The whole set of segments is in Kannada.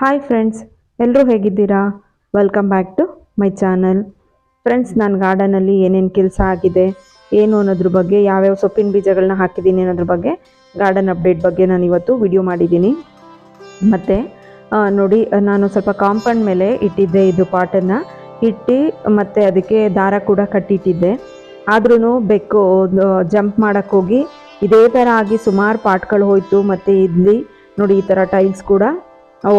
ಹಾಯ್ ಫ್ರೆಂಡ್ಸ್ ಎಲ್ಲರೂ ಹೇಗಿದ್ದೀರಾ? Welcome back to my channel friends ನಾನು ಗಾರ್ಡನಲ್ಲಿ ಏನೇನು ಕೆಲಸ ಆಗಿದೆ, ಏನು ಅನ್ನೋದ್ರ ಬಗ್ಗೆ, ಯಾವ್ಯಾವ ಸೊಪ್ಪಿನ ಬೀಜಗಳನ್ನ ಹಾಕಿದ್ದೀನಿ ಅನ್ನೋದ್ರ ಬಗ್ಗೆ ಗಾರ್ಡನ್ ಅಪ್ಡೇಟ್ ಬಗ್ಗೆ ನಾನು ಇವತ್ತು ವಿಡಿಯೋ ಮಾಡಿದ್ದೀನಿ. ಮತ್ತು ನೋಡಿ, ನಾನು ಸ್ವಲ್ಪ ಕಾಂಪೌಂಡ್ ಮೇಲೆ ಇಟ್ಟಿದ್ದೆ ಇದು ಪಾಟನ್ನು ಇಟ್ಟು ಮತ್ತು ಅದಕ್ಕೆ ದಾರ ಕೂಡ ಕಟ್ಟಿಟ್ಟಿದ್ದೆ. ಆದ್ರೂ ಬೆಕ್ಕು ಜಂಪ್ ಮಾಡೋಕ್ಕೋಗಿ ಇದೇ ಥರ ಆಗಿ ಸುಮಾರು ಪಾಟ್ಗಳು ಹೋಯಿತು, ಮತ್ತು ಇಲ್ಲಿ ನೋಡಿ ಈ ಥರ ಟೈಲ್ಸ್ ಕೂಡ.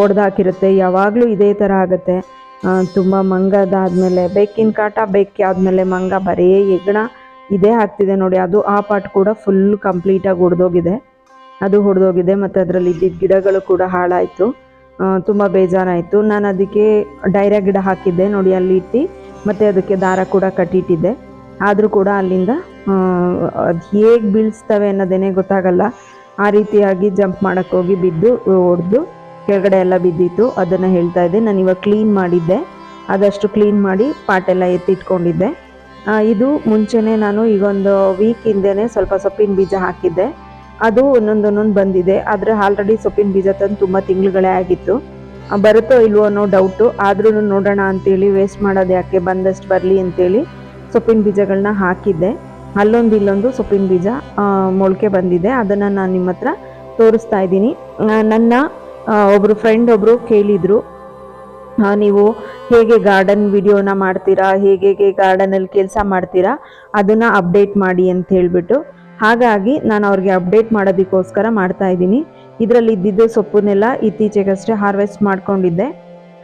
ಒಡೆದಾಕಿರುತ್ತೆ. ಯಾವಾಗಲೂ ಇದೇ ಥರ ಆಗುತ್ತೆ. ತುಂಬ ಮಂಗದಾದಮೇಲೆ ಬೆಕ್ಕಿನ ಕಾಟ ಬೆಕ್ಕಿ ಆದಮೇಲೆ ಮಂಗ ಬರೀ ಹೆಗ್ಣ ಇದೇ ಆಗ್ತಿದೆ ನೋಡಿ. ಅದು ಆ ಪಾಟ್ ಕೂಡ ಫುಲ್ ಕಂಪ್ಲೀಟಾಗಿ ಒಡೆದೋಗಿದೆ. ಅದು ಹೊಡೆದೋಗಿದೆ ಮತ್ತು ಅದರಲ್ಲಿ ಇದ್ದಿದ್ದ ಗಿಡಗಳು ಕೂಡ ಹಾಳಾಯಿತು. ತುಂಬ ಬೇಜಾರಾಯಿತು. ನಾನು ಅದಕ್ಕೆ ಡೈರೆ ಗಿಡ ಹಾಕಿದ್ದೆ ನೋಡಿ ಅಲ್ಲಿ ಇಟ್ಟು ಮತ್ತು ಅದಕ್ಕೆ ದಾರ ಕೂಡ ಕಟ್ಟಿಟ್ಟಿದ್ದೆ. ಆದರೂ ಕೂಡ ಅಲ್ಲಿಂದ ಅದು ಹೇಗೆ ಬೀಳಿಸ್ತವೆ ಅನ್ನೋದೇನೇ ಗೊತ್ತಾಗಲ್ಲ. ಆ ರೀತಿಯಾಗಿ ಜಂಪ್ ಮಾಡೋಕ್ಕೋಗಿ ಬಿದ್ದು ಹೊಡೆದು ಕೆಳಗಡೆ ಎಲ್ಲ ಬಿದ್ದಿತ್ತು. ಅದನ್ನು ಹೇಳ್ತಾ ಇದ್ದೆ. ನಾನು ಇವಾಗ ಕ್ಲೀನ್ ಮಾಡಿದ್ದೆ. ಆದಷ್ಟು ಕ್ಲೀನ್ ಮಾಡಿ ಪಾಟೆಲ್ಲ ಎತ್ತಿಟ್ಕೊಂಡಿದ್ದೆ. ಇದು ಮುಂಚೆನೇ ನಾನು ಈಗ ಒಂದು ವೀಕ್ ಹಿಂದೆನೇ ಸ್ವಲ್ಪ ಸೊಪ್ಪಿನ ಬೀಜ ಹಾಕಿದ್ದೆ. ಅದು ಒಂದೊಂದು ಒಂದೊಂದು ಬಂದಿದೆ. ಆದರೆ ಆಲ್ರೆಡಿ ಸೊಪ್ಪಿನ ಬೀಜ ತಂದು ತುಂಬ ತಿಂಗಳುಗಳೇ ಆಗಿತ್ತು. ಬರುತ್ತೋ ಇಲ್ವೋ ಅನ್ನೋ ಡೌಟು ಆದ್ರೂ ನೋಡೋಣ ಅಂತೇಳಿ ವೇಸ್ಟ್ ಮಾಡೋದು ಯಾಕೆ ಬಂದಷ್ಟು ಬರಲಿ ಅಂತೇಳಿ ಸೊಪ್ಪಿನ ಬೀಜಗಳನ್ನ ಹಾಕಿದ್ದೆ. ಅಲ್ಲೊಂದು ಇಲ್ಲೊಂದು ಸೊಪ್ಪಿನ ಬೀಜ ಮೊಳಕೆ ಬಂದಿದೆ. ಅದನ್ನು ನಾನು ನಿಮ್ಮ ಹತ್ರ ತೋರಿಸ್ತಾ ಇದ್ದೀನಿ. ನನ್ನ ಆ, ಒಬ್ರು ಫ್ರೆಂಡ್ ಒಬ್ರು ಕೇಳಿದ್ರು. ನೀವು ಹೇಗೆ ಗಾರ್ಡನ್ ವಿಡಿಯೋನ ಮಾಡ್ತೀರಾ ಹೇಗೆ ಹೇಗೆ ಗಾರ್ಡನಲ್ಲಿ ಕೆಲಸ ಮಾಡ್ತೀರಾ ಅದನ್ನು ಅಪ್ಡೇಟ್ ಮಾಡಿ ಅಂತ ಹೇಳಿಬಿಟ್ಟು. ಹಾಗಾಗಿ ನಾನು ಅವ್ರಿಗೆ ಅಪ್ಡೇಟ್ ಮಾಡೋದಕ್ಕೋಸ್ಕರ ಮಾಡ್ತಾ ಇದ್ದೀನಿ. ಇದರಲ್ಲಿ ಇದ್ದಿದ್ದು ಸೊಪ್ಪನ್ನೆಲ್ಲ ಇತ್ತೀಚೆಗಷ್ಟೇ ಹಾರ್ವೆಸ್ಟ್ ಮಾಡ್ಕೊಂಡಿದ್ದೆ.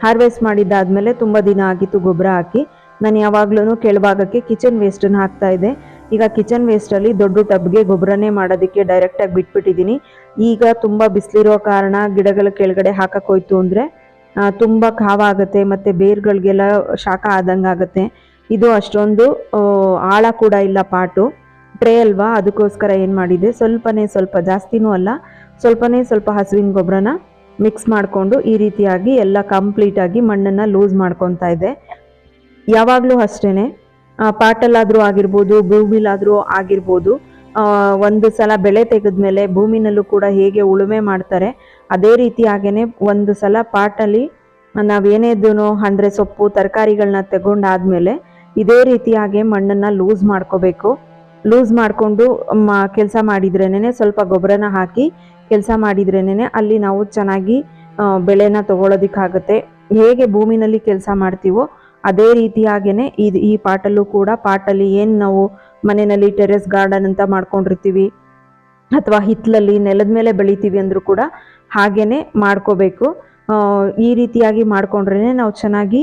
ಹಾರ್ವೆಸ್ಟ್ ಮಾಡಿದ್ದಾದಮೇಲೆ ತುಂಬ ದಿನ ಆಗಿತ್ತು ಗೊಬ್ಬರ ಹಾಕಿ. ನಾನು ಯಾವಾಗ್ಲೂ ಕೆಳಭಾಗಕ್ಕೆ ಕಿಚನ್ ವೇಸ್ಟನ್ನು ಹಾಕ್ತಾ ಇದ್ದೆ. ಈಗ ಕಿಚನ್ ವೇಸ್ಟಲ್ಲಿ ದೊಡ್ಡ ಟಬ್ಗೆ ಗೊಬ್ಬರನೇ ಮಾಡೋದಕ್ಕೆ ಡೈರೆಕ್ಟಾಗಿ ಬಿಟ್ಬಿಟ್ಟಿದ್ದೀನಿ. ಈಗ ತುಂಬ ಬಿಸಿಲಿರೋ ಕಾರಣ ಗಿಡಗಳ ಕೆಳಗಡೆ ಹಾಕಕ್ಕೆ ಹೋಯ್ತು ಅಂದರೆ ತುಂಬ ಕಾವಾಗುತ್ತೆ ಮತ್ತು ಬೇರ್ಗಳಿಗೆಲ್ಲ ಶಾಖ ಆದಂಗೆ ಆಗುತ್ತೆ. ಇದು ಅಷ್ಟೊಂದು ಆಳ ಕೂಡ ಇಲ್ಲ ಪಾಟು. ಟ್ರೇ ಅಲ್ವಾ? ಅದಕ್ಕೋಸ್ಕರ ಏನು ಮಾಡಿದೆ? ಸ್ವಲ್ಪನೇ ಸ್ವಲ್ಪ ಜಾಸ್ತಿನೂ ಅಲ್ಲ, ಸ್ವಲ್ಪನೇ ಸ್ವಲ್ಪ ಹಸುವಿನ ಗೊಬ್ಬರನ ಮಿಕ್ಸ್ ಮಾಡಿಕೊಂಡು ಈ ರೀತಿಯಾಗಿ ಎಲ್ಲ ಕಂಪ್ಲೀಟಾಗಿ ಮಣ್ಣನ್ನು ಲೂಸ್ ಮಾಡ್ಕೊತಾ ಇದೆ. ಯಾವಾಗಲೂ ಅಷ್ಟೇ ಪಾಟಲ್ಲಾದರೂ ಆಗಿರ್ಬೋದು ಭೂಮಿಲಾದರೂ ಆಗಿರ್ಬೋದು ಒಂದು ಸಲ ಬೆಳೆ ತೆಗೆದ್ಮೇಲೆ ಭೂಮಿನಲ್ಲೂ ಕೂಡ ಹೇಗೆ ಉಳುಮೆ ಮಾಡ್ತಾರೆ, ಅದೇ ರೀತಿಯಾಗೇ ಒಂದು ಸಲ ಪಾಟಲ್ಲಿ ನಾವೇನೇದೂ ಅಂದರೆ ಸೊಪ್ಪು ತರಕಾರಿಗಳನ್ನ ತಗೊಂಡಾದ್ಮೇಲೆ ಇದೇ ರೀತಿಯಾಗಿ ಮಣ್ಣನ್ನು ಲೂಸ್ ಮಾಡ್ಕೋಬೇಕು. ಲೂಸ್ ಮಾಡಿಕೊಂಡು ಕೆಲಸ ಮಾಡಿದ್ರೇನೆ ಸ್ವಲ್ಪ ಗೊಬ್ಬರನ ಹಾಕಿ ಕೆಲಸ ಮಾಡಿದ್ರೇನೆ ಅಲ್ಲಿ ನಾವು ಚೆನ್ನಾಗಿ ಬೆಳೆನ ತಗೊಳ್ಳೋದಕ್ಕಾಗುತ್ತೆ ಹೇಗೆ ಭೂಮಿನಲ್ಲಿ ಕೆಲಸ ಮಾಡ್ತೀವೋ ಅದೇ ರೀತಿಯಾಗೇನೆ ಇದು ಈ ಪಾಟಲ್ಲೂ ಕೂಡ ಪಾಟಲ್ಲಿ ಏನು ನಾವು ಮನೆಯಲ್ಲಿ ಟೆರೆಸ್ ಗಾರ್ಡನ್ ಅಂತ ಮಾಡ್ಕೊಂಡಿರ್ತೀವಿ ಅಥವಾ ಹಿತ್ತಲಲ್ಲಿ ನೆಲದ ಮೇಲೆ ಬೆಳಿತೀವಿ ಅಂದರೂ ಕೂಡ ಹಾಗೇ ಮಾಡ್ಕೋಬೇಕು. ಈ ರೀತಿಯಾಗಿ ಮಾಡಿಕೊಂಡ್ರೇ ನಾವು ಚೆನ್ನಾಗಿ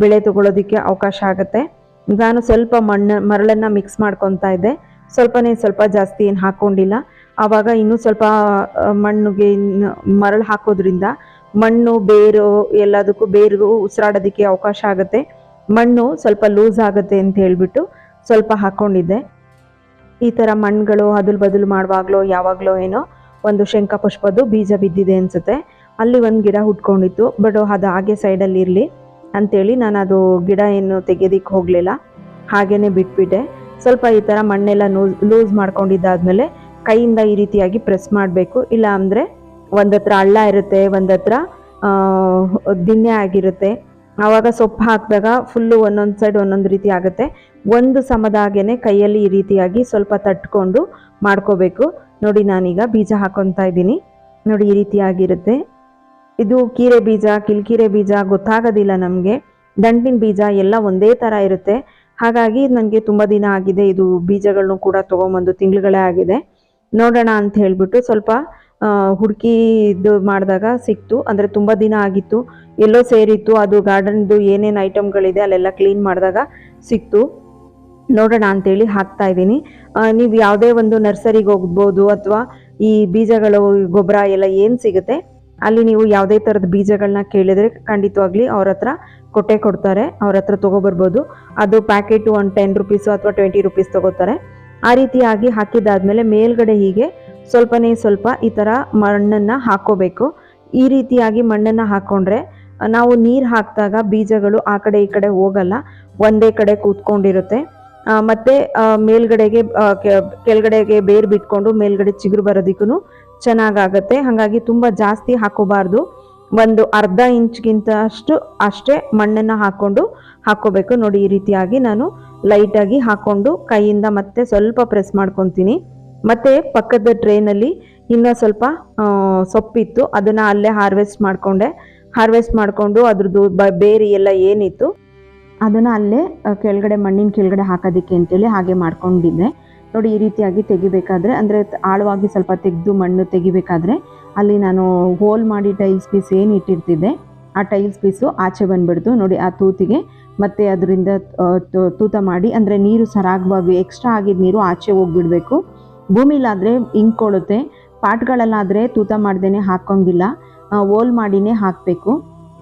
ಬೆಳೆ ತಗೊಳ್ಳೋದಕ್ಕೆ ಅವಕಾಶ ಆಗುತ್ತೆ. ನಾನು ಸ್ವಲ್ಪ ಮಣ್ಣು, ಮರಳನ್ನು ಮಿಕ್ಸ್ ಮಾಡ್ಕೊತಾ ಇದ್ದೆ. ಸ್ವಲ್ಪನೇ ಸ್ವಲ್ಪ ಜಾಸ್ತಿ ಏನು ಹಾಕ್ಕೊಂಡಿಲ್ಲ ಆವಾಗ ಇನ್ನೂ ಸ್ವಲ್ಪ ಮಣ್ಣಿಗೆ ಮರಳು ಹಾಕೋದ್ರಿಂದ ಮಣ್ಣು, ಬೇರು ಎಲ್ಲದಕ್ಕೂ ಬೇರು ಉಸಿರಾಡೋದಕ್ಕೆ ಅವಕಾಶ ಆಗುತ್ತೆ. ಮಣ್ಣು ಸ್ವಲ್ಪ ಲೂಸ್ ಆಗುತ್ತೆ ಅಂತ ಹೇಳ್ಬಿಟ್ಟು ಸ್ವಲ್ಪ ಹಾಕ್ಕೊಂಡಿದ್ದೆ ಈ ಥರ ಮಣ್ಣುಗಳು ಅದಲು ಬದಲು ಮಾಡುವಾಗಲೋ, ಯಾವಾಗಲೋ ಏನೋ ಒಂದು ಶಂಖಪುಷ್ಪದ್ದು ಬೀಜ ಬಿದ್ದಿದೆ ಅನಿಸುತ್ತೆ. ಅಲ್ಲಿ ಒಂದು ಗಿಡ ಹುಟ್ಕೊಂಡಿತ್ತು, ಬಟ್ ಅದು ಹಾಗೆ ಸೈಡಲ್ಲಿ ಇರಲಿ ಅಂಥೇಳಿ ನಾನು ಅದು ಗಿಡ ಏನು ತೆಗೆಯೋದಿಕ್ಕೆ ಹೋಗಲಿಲ್ಲ. ಹಾಗೇ ಬಿಟ್ಬಿಟ್ಟೆ. ಸ್ವಲ್ಪ ಈ ಥರ ಮಣ್ಣೆಲ್ಲ ಲೂಸ್ ಮಾಡ್ಕೊಂಡಿದ್ದಾದ್ಮೇಲೆ ಕೈಯಿಂದ ಈ ರೀತಿಯಾಗಿ ಪ್ರೆಸ್ ಮಾಡಬೇಕು. ಇಲ್ಲ ಅಂದರೆ ಒಂದತ್ರ ಹಳ್ಳ ಇರುತ್ತೆ, ಒಂದತ್ರ ದಿಣ್ಣೆ ಆಗಿರುತ್ತೆ. ಆವಾಗ ಸೊಪ್ಪು ಹಾಕಿದಾಗ ಫುಲ್ಲು ಒಂದೊಂದು ಸೈಡ್ ಒಂದೊಂದು ರೀತಿ ಆಗುತ್ತೆ. ಒಂದು ಸಮದಾಗೆ ಕೈಯಲ್ಲಿ ಈ ರೀತಿಯಾಗಿ ಸ್ವಲ್ಪ ತಟ್ಕೊಂಡು ಮಾಡ್ಕೋಬೇಕು. ನೋಡಿ ನಾನೀಗ ಬೀಜ ಹಾಕೊತಾ ಇದ್ದೀನಿ. ನೋಡಿ ಈ ರೀತಿಯಾಗಿರುತ್ತೆ. ಇದು ಕೀರೆ ಬೀಜ, ಕಿಲ್ಕೀರೆ ಬೀಜ ಗೊತ್ತಾಗೋದಿಲ್ಲ ನಮಗೆ. ದಂಟಿನ ಬೀಜ ಎಲ್ಲ ಒಂದೇ ಥರ ಇರುತ್ತೆ. ಹಾಗಾಗಿ ನನಗೆ ತುಂಬ ದಿನ ಆಗಿದೆ, ಇದು ಬೀಜಗಳನ್ನು ಕೂಡ ತೊಗೊಂಬಂದು ತಿಂಗಳುಗಳೇ ಆಗಿದೆ. ನೋಡೋಣ ಅಂತ ಹೇಳಿಬಿಟ್ಟು ಸ್ವಲ್ಪ ಹುಡುಕಿ ಇದು ಮಾಡಿದಾಗ ಸಿಕ್ತು. ಅಂದರೆ ತುಂಬ ದಿನ ಆಗಿತ್ತು. ಎಲ್ಲೋ ಸೇರಿತ್ತು. ಅದು ಗಾರ್ಡನ್ದು ಏನೇನು ಐಟಮ್ಗಳಿದೆ ಅಲ್ಲೆಲ್ಲ ಕ್ಲೀನ್ ಮಾಡಿದಾಗ ಸಿಕ್ತು. ನೋಡೋಣ ಅಂತೇಳಿ ಹಾಕ್ತಾ ಇದ್ದೀನಿ. ನೀವು ಯಾವುದೇ ಒಂದು ನರ್ಸರಿಗೆ ಹೋಗ್ಬೋದು ಅಥವಾ ಈ ಬೀಜಗಳು, ಗೊಬ್ಬರ ಎಲ್ಲ ಏನು ಸಿಗುತ್ತೆ, ಅಲ್ಲಿ ನೀವು ಯಾವುದೇ ಥರದ ಬೀಜಗಳನ್ನ ಕೇಳಿದರೆ ಖಂಡಿತವಾಗ್ಲಿ ಅವ್ರ ಹತ್ರ ಕೊಟ್ಟೆ ಕೊಡ್ತಾರೆ. ಅವ್ರ ಹತ್ರ ತೊಗೊಬರ್ಬೋದು. ಅದು ಪ್ಯಾಕೆಟು ಒಂದು ಟೆನ್ ರುಪೀಸು ಅಥವಾ ಟ್ವೆಂಟಿ ರುಪೀಸ್ ತೊಗೋತಾರೆ. ಆ ರೀತಿಯಾಗಿ ಹಾಕಿದ್ದಾದ್ಮೇಲೆ ಮೇಲ್ಗಡೆ ಹೀಗೆ ಸ್ವಲ್ಪನೇ ಸ್ವಲ್ಪ ಈ ಥರ ಮಣ್ಣನ್ನು ಹಾಕ್ಕೋಬೇಕು ಈ ರೀತಿಯಾಗಿ ಮಣ್ಣನ್ನು ಹಾಕ್ಕೊಂಡ್ರೆ ನಾವು ನೀರು ಹಾಕಿದಾಗ ಬೀಜಗಳು ಆ ಕಡೆ ಈ ಕಡೆ ಹೋಗಲ್ಲ, ಒಂದೇ ಕಡೆ ಕೂತ್ಕೊಂಡಿರುತ್ತೆ. ಮತ್ತು ಮೇಲ್ಗಡೆಗೆ ಕೆಳಗಡೆಗೆ ಬೇರು ಬಿಟ್ಕೊಂಡು ಮೇಲ್ಗಡೆ ಚಿಗುರು ಬರೋದಕ್ಕೂ ಚೆನ್ನಾಗಾಗತ್ತೆ. ಹಾಗಾಗಿ ತುಂಬ ಜಾಸ್ತಿ ಹಾಕೋಬಾರ್ದು. ಒಂದು ಅರ್ಧ ಇಂಚ್ಗಿಂತ ಅಷ್ಟು ಅಷ್ಟೇ ಮಣ್ಣನ್ನು ಹಾಕ್ಕೊಂಡು ಹಾಕ್ಕೋಬೇಕು ನೋಡಿ ಈ ರೀತಿಯಾಗಿ ನಾನು ಲೈಟಾಗಿ ಹಾಕ್ಕೊಂಡು ಕೈಯಿಂದ ಮತ್ತೆ ಸ್ವಲ್ಪ ಪ್ರೆಸ್ ಮಾಡ್ಕೊತೀನಿ. ಮತ್ತೆ ಪಕ್ಕದ ಟ್ರೈನಲ್ಲಿ ಇನ್ನೂ ಸ್ವಲ್ಪ ಸೊಪ್ಪಿತ್ತು. ಅದನ್ನು ಅಲ್ಲೇ ಹಾರ್ವೆಸ್ಟ್ ಮಾಡಿಕೊಂಡೆ. ಹಾರ್ವೆಸ್ಟ್ ಮಾಡಿಕೊಂಡು ಅದ್ರದ್ದು ಬೇರಿ ಎಲ್ಲ ಏನಿತ್ತು, ಅದನ್ನು ಅಲ್ಲೇ ಕೆಳಗಡೆ ಮಣ್ಣಿನ ಕೆಳಗಡೆ ಹಾಕೋದಕ್ಕೆ ಅಂತೇಳಿ ಹಾಗೆ ಮಾಡ್ಕೊಂಡಿದ್ದೆ. ನೋಡಿ, ಈ ರೀತಿಯಾಗಿ ತೆಗಿಬೇಕಾದ್ರೆ, ಅಂದರೆ ಆಳವಾಗಿ ಸ್ವಲ್ಪ ತೆಗೆದು ಮಣ್ಣು ತೆಗಿಬೇಕಾದ್ರೆ, ಅಲ್ಲಿ ನಾನು ಹೋಲ್ ಮಾಡಿ ಟೈಲ್ಸ್ ಪೀಸ್ ಏನು ಇಟ್ಟಿರ್ತಿದ್ದೆ, ಆ ಟೈಲ್ಸ್ ಪೀಸು ಆಚೆ ಬಂದ್ಬಿಡ್ತು. ನೋಡಿ, ಆ ತೂತಿಗೆ ಮತ್ತು ಅದರಿಂದ ತೂತ ಮಾಡಿ, ಅಂದರೆ ನೀರು ಸರಾಗವಾಗಿ ಎಕ್ಸ್ಟ್ರಾ ಆಗಿದ್ದ ನೀರು ಆಚೆ ಹೋಗ್ಬಿಡ್ಬೇಕು. ಭೂಮಿಲಾದರೆ ಇಂಕೊಳುತ್ತೆ ಪಾಟ್ಗಳಲ್ಲಾದರೆ ತೂತ ಮಾಡ್ದೇ ಹಾಕೋಂಗಿಲ್ಲ ಓಲ್ ಮಾಡಿನೇ ಹಾಕಬೇಕು.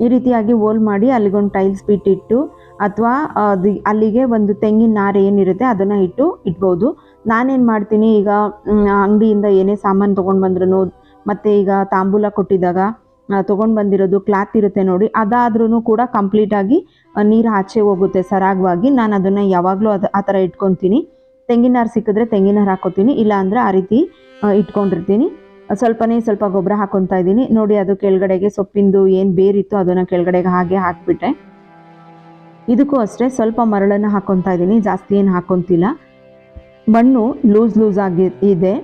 ಈ ರೀತಿಯಾಗಿ ಓಲ್ ಮಾಡಿ ಅಲ್ಲಿಗೊಂದು ಟೈಲ್ಸ್ ಬಿಟ್ಟಿಟ್ಟು ಅಥವಾ ಅದು ಅಲ್ಲಿಗೆ ಒಂದು ತೆಂಗಿನ ನಾರು ಏನಿರುತ್ತೆ ಅದನ್ನು ಇಟ್ಟು ಇಡ್ಬೋದು. ನಾನೇನು ಮಾಡ್ತೀನಿ ಈಗ ಅಂಗಡಿಯಿಂದ ಏನೇ ಸಾಮಾನು ತೊಗೊಂಡು ಬಂದ್ರೂ ಮತ್ತು ಈಗ ತಾಂಬೂಲ ಕೊಟ್ಟಿದ್ದಾಗ ತೊಗೊಂಡು ಬಂದಿರೋದು ಕ್ಲಾತ್ ಇರುತ್ತೆ ನೋಡಿ ಅದಾದ್ರೂ ಕೂಡ ಕಂಪ್ಲೀಟಾಗಿ ನೀರು ಆಚೆ ಹೋಗುತ್ತೆ ಸರಾಗವಾಗಿ. ನಾನು ಅದನ್ನು ಯಾವಾಗಲೂ ಅದು, ಆ ಥರ ಇಟ್ಕೊತೀನಿ. ತೆಂಗಿನ ನಾರು ಸಿಕ್ಕಿದ್ರೆ ತೆಂಗಿನ ನಾರು ಹಾಕೋತೀನಿ ಇಲ್ಲ ಅಂದರೆ ಆ ರೀತಿ ಇಟ್ಕೊಂಡಿರ್ತೀನಿ. ಸ್ವಲ್ಪನೇ ಸ್ವಲ್ಪ ಗೊಬ್ಬರ ಹಾಕೊತಾ ಇದ್ದೀನಿ. ನೋಡಿ, ಅದು ಕೆಳಗಡೆಗೆ ಸೊಪ್ಪಿಂದು ಏನು ಬೇರಿತ್ತು ಅದನ್ನು ಕೆಳಗಡೆಗೆ ಹಾಗೆ ಹಾಕಿಬಿಟ್ಟೆ ಇದಕ್ಕೂ ಅಷ್ಟೇ, ಸ್ವಲ್ಪ ಮರಳನ್ನು ಹಾಕೊತಾ ಇದ್ದೀನಿ. ಜಾಸ್ತಿ ಏನು ಹಾಕೊತಿಲ್ಲ. ಮಣ್ಣು ಲೂಸ್ ಲೂಸ್ ಆಗಿ ಇದೆ.